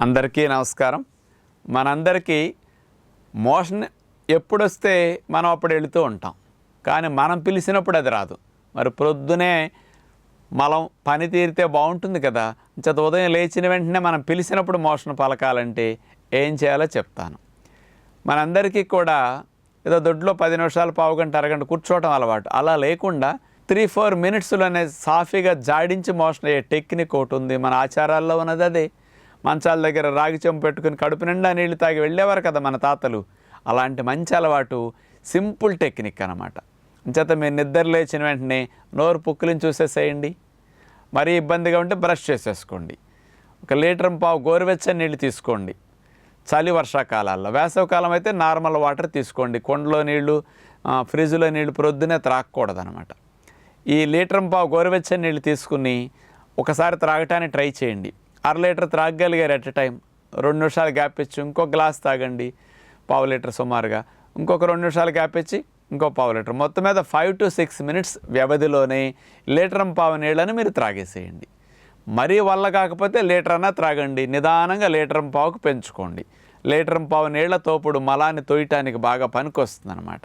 అందరికీ నమస్కారం. మనందరికీ మోషన్ ఎప్పుడొస్తే మనం అప్పుడు వెళుతూ ఉంటాం. కానీ మనం పిలిచినప్పుడు అది రాదు. మరి ప్రొద్దునే మలం పని తీరితే బాగుంటుంది కదా. చేత ఉదయం లేచిన వెంటనే మనం పిలిచినప్పుడు మోషన్ పలకాలంటే ఏం చేయాలో చెప్తాను. మనందరికీ కూడా ఏదో దొడ్లో పది నిమిషాలు పావు గంట అరగంట కూర్చోవటం అలవాటు. అలా లేకుండా త్రీ ఫోర్ మినిట్స్లోనే సాఫీగా జాడించి మోషన్ అయ్యే టెక్నిక్ ఒకటి ఉంది. మన ఆచారాల్లో ఉన్నది అదే. మంచాల దగ్గర రాగి చెంపు పెట్టుకుని కడుపు నిండా నీళ్ళు తాగి వెళ్ళేవారు కదా మన తాతలు. అలాంటి మంచి అలవాటు సింపుల్ టెక్నిక్ అనమాట అంచేత మీరు నిద్ర లేచిన వెంటనే నోరు పుక్కులను చూసేసేయండి. మరీ ఇబ్బందిగా ఉంటే బ్రష్ చేసేసుకోండి. ఒక లీటర్ పావు గోరువెచ్చని నీళ్ళు తీసుకోండి. చలి వర్షాకాలాల్లో వేసవికాలం అయితే నార్మల్ వాటర్ తీసుకోండి. కొండలో నీళ్ళు ఫ్రిడ్జ్లో నీళ్ళు ప్రొద్దునే త్రాగకూడదనమాట ఈ లీటర్ పావు గోరువెచ్చని నీళ్ళు తీసుకుని ఒకసారి త్రాగటానికి ట్రై చేయండి. అర లీటర్ త్రాగగలిగారు ఎట్ టైం రెండు నిమిషాలు గ్యాప్ ఇచ్చి ఇంకో గ్లాస్ తాగండి పావు లీటర్ సుమారుగా. ఇంకొక రెండు నిమిషాలు గ్యాప్ ఇచ్చి ఇంకో పావు లీటర్. మొత్తం మీద ఫైవ్ టు సిక్స్ మినిట్స్ వ్యవధిలోనే లీటర్ పావు నీళ్ళని మీరు త్రాగేసేయండి. మరీ వల్ల కాకపోతే లీటర్ అన్నా త్రాగండి. నిదానంగా లీటర్ పావుకు పెంచుకోండి. లీటర్ పావు నీళ్ళ తోపుడు మలాన్ని తొయ్యటానికి బాగా పనికొస్తుంది అనమాట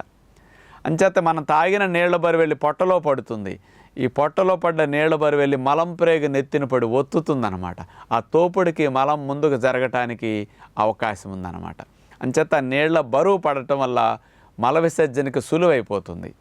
అంచేత మనం తాగిన నీళ్ళ బరి వెళ్ళి పొట్టలో పడుతుంది. ఈ పొట్టలో పడ్డ నీళ్ళ బరి వెళ్ళి మలం ప్రేగు నెత్తిన పడి ఒత్తుతుందనమాట ఆ తోపుడికి మలం ముందుకు జరగటానికి అవకాశం ఉందన్నమాట. అంచేత నీళ్ళ బరువు పడటం వల్ల మల విసర్జనకి సులువైపోతుంది.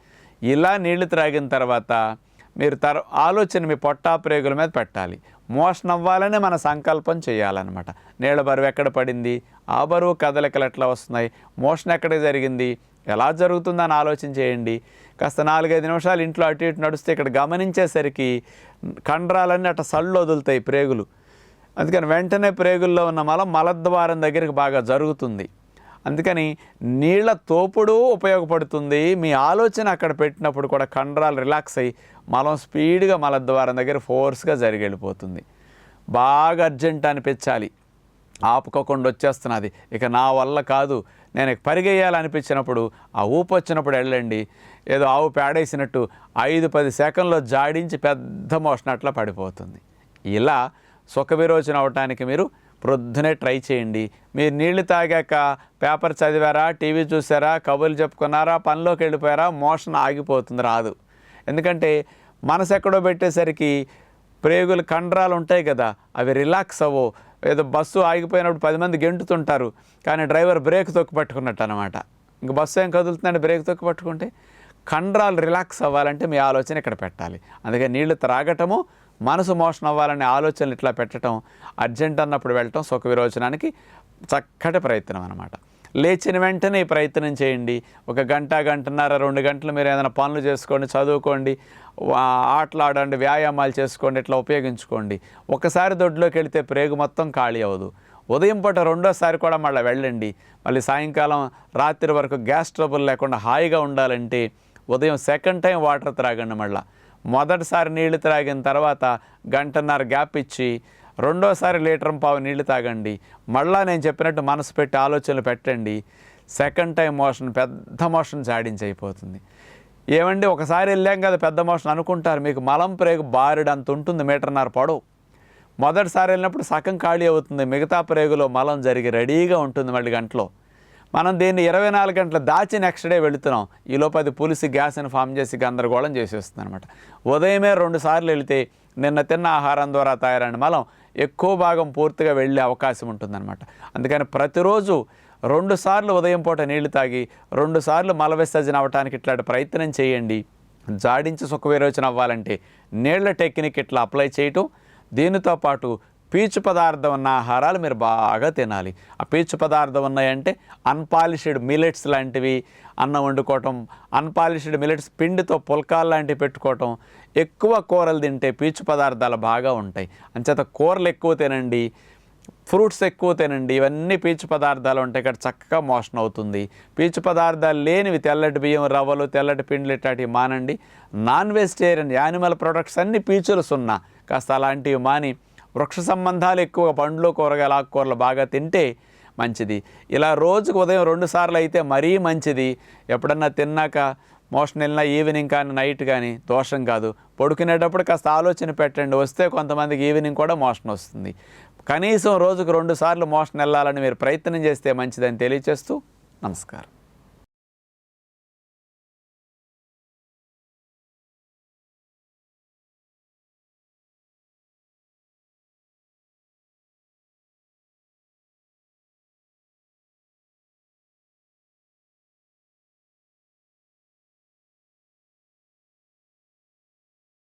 ఇలా నీళ్ళు త్రాగిన తర్వాత మీరు తర ఆలోచన మీ పొట్టా ప్రేగుల మీద పెట్టాలి. మోషన్ అవ్వాలనే మన సంకల్పం చేయాలన్నమాట. నీళ్ళ బరువు ఎక్కడ పడింది? ఆ బరువు కదలికలు ఎట్లా వస్తున్నాయి? మోషన్ ఎక్కడ జరిగింది? ఎలా జరుగుతుందని ఆలోచన చేయండి. కాస్త నాలుగైదు నిమిషాలు ఇంట్లో అటు ఇటు నడిస్తే ఇక్కడ గమనించేసరికి కండరాలన్నీ అట్ట సళ్ళు వదులుతాయి ప్రేగులు. అందుకని వెంటనే ప్రేగుల్లో ఉన్న మలం మలద్వారం దగ్గరికి బాగా జరుగుతుంది. అందుకని నీళ్ళ తోపుడు ఉపయోగపడుతుంది. మీ ఆలోచన అక్కడ పెట్టినప్పుడు కూడా కండరాలు రిలాక్స్ అయ్యి మలం స్పీడ్గా మలద్వారం దగ్గర ఫోర్స్గా జరిగి వెళ్ళిపోతుంది బాగా అర్జెంట్ అనిపించాలి. ఆపుకోకుండా వచ్చేస్తున్నది. ఇక నా వల్ల కాదు. నేను పరిగెయ్యాలనిపించినప్పుడు ఆ ఊపు వచ్చినప్పుడు వెళ్ళండి. ఏదో ఆవు పేడేసినట్టు ఐదు పది సెకండ్లో జాడించి పెద్ద మోషన్ అట్లా పడిపోతుంది. ఇలా సుఖ విరోచన అవటానికి మీరు ప్రొద్దునే ట్రై చేయండి. మీరు నీళ్ళు తాగాక పేపర్ చదివారా టీవీ చూసారా కబుర్లు చెప్పుకున్నారా పనిలోకి వెళ్ళిపోయారా మోషన్ ఆగిపోతుంది రాదు. ఎందుకంటే మనసు ఎక్కడో పెట్టేసరికి ప్రేగులు కండరాలు ఉంటాయి కదా అవి రిలాక్స్ అవ్వవు. ఏదో బస్సు ఆగిపోయినప్పుడు పది మంది గెంటుతుంటారు కానీ డ్రైవర్ బ్రేక్ తొక్కి పట్టుకున్నట్టు అనమాట ఇంక బస్సు ఏం కదులుతుందంటే బ్రేక్ తొక్కి పట్టుకుంటే? కండరాలు రిలాక్స్ అవ్వాలంటే మీ ఆలోచన ఇక్కడ పెట్టాలి. అందుకే నీళ్ళు త్రాగటము మనసు మోషన్ అవ్వాలనే ఆలోచనలు ఇట్లా పెట్టడం అర్జెంట్ అన్నప్పుడు వెళ్ళటం సుఖ విరోచనానికి చక్కటి ప్రయత్నం అనమాట లేచిన వెంటనే ప్రయత్నం చేయండి. ఒక గంట గంటన్నర రెండు గంటలు మీరు ఏదైనా పనులు చేసుకోండి చదువుకోండి ఆటలాడండి ఆటలు ఆడండి వ్యాయామాలు చేసుకోండి ఇట్లా ఉపయోగించుకోండి. ఒకసారి దొడ్లోకి వెళితే ప్రేగు మొత్తం ఖాళీ అవ్వదు. ఉదయం పూట రెండోసారి కూడా మళ్ళీ వెళ్ళండి. మళ్ళీ సాయంకాలం రాత్రి వరకు గ్యాస్ ట్రబుల్ లేకుండా హాయిగా ఉండాలంటే ఉదయం సెకండ్ టైం వాటర్ త్రాగండి మళ్ళీ. మొదటిసారి నీళ్ళు త్రాగిన తర్వాత గంటన్నర గ్యాప్ ఇచ్చి రెండోసారి లీటర్ పావు నీళ్ళు తాగండి. మళ్ళా నేను చెప్పినట్టు మనసు పెట్టి ఆలోచనలు పెట్టండి. సెకండ్ టైం మోషన్ పెద్ద మోషన్ చాడించైపోతుంది అయిపోతుంది. ఏమండి ఒకసారి వెళ్ళాం కదా పెద్ద మోషన్ అనుకుంటారు మీకు మలం ప్రేగు బారెడు అంత ఉంటుంది మీటర్న్నర పొడవు. మొదటిసారి వెళ్ళినప్పుడు సగం ఖాళీ అవుతుంది మిగతా ప్రేగులో మలం జరిగి రెడీగా ఉంటుంది మళ్ళీ గంటలో. మనం దీన్ని ఇరవై నాలుగు గంటలు దాచి నెక్స్ట్ డే వెళుతున్నాం. ఈలోపు అది పులిసి గ్యాస్ని ఫామ్ చేసి గందరగోళం చేసేస్తుంది అనమాట ఉదయమే రెండు సార్లు వెళితే నిన్న తిన్న ఆహారం ద్వారా తయారైన మలం ఎక్కువ భాగం పూర్తిగా వెళ్ళే అవకాశం ఉంటుందన్నమాట. అందుకని ప్రతిరోజు రెండు సార్లు ఉదయం పూట నీళ్ళు తాగి రెండు సార్లు మల విసర్జన అవ్వటానికి ఇట్లాంటి ప్రయత్నం చేయండి. జాడించి సుఖ విరోచన అవ్వాలంటే నీళ్ళ టెక్నిక్ ఇట్లా అప్లై చేయటం దీనితో పాటు పీచు పదార్థం ఉన్న ఆహారాలు మీరు బాగా తినాలి. ఆ పీచు పదార్థం ఉన్నాయంటే అన్పాలిష్డ్ మిలెట్స్ లాంటివి అన్నం వండుకోవటం అన్పాలిష్డ్ మిలెట్స్ పిండితో పుల్కాలు లాంటివి పెట్టుకోవటం ఎక్కువ కూరలు తింటే పీచు పదార్థాలు బాగా ఉంటాయి. అంచేత కూరలు ఎక్కువ తినండి ఫ్రూట్స్ ఎక్కువ తినండి ఇవన్నీ పీచు పదార్థాలు ఉంటాయి ఇక్కడ చక్కగా మోషన్ అవుతుంది. పీచు పదార్థాలు లేనివి తెల్లటి బియ్యం రవ్వలు తెల్లటి పిండిలు ఇట్లాంటివి మానండి. నాన్ వెజిటేరియన్ యానిమల్ ప్రొడక్ట్స్ అన్ని పీచులు సున్నా. కాస్త అలాంటివి మాని వృక్ష సంబంధాలు ఎక్కువ పండ్లు కూరగాయలు ఆకుకూరలు బాగా తింటే మంచిది. ఇలా రోజుకు ఉదయం రెండు సార్లు అయితే మరీ మంచిది. ఎప్పుడన్నా తిన్నాక మోషన్ వెళ్ళినా ఈవినింగ్ కానీ నైట్ కానీ దోషం కాదు. పడుకునేటప్పుడు కాస్త ఆలోచన పెట్టండి. వస్తే కొంతమందికి ఈవినింగ్ కూడా మోషన్ వస్తుంది. కనీసం రోజుకు రెండు సార్లు మోషన్ వెళ్ళాలని మీరు ప్రయత్నం చేస్తే మంచిదని తెలియచేస్తూ నమస్కారం.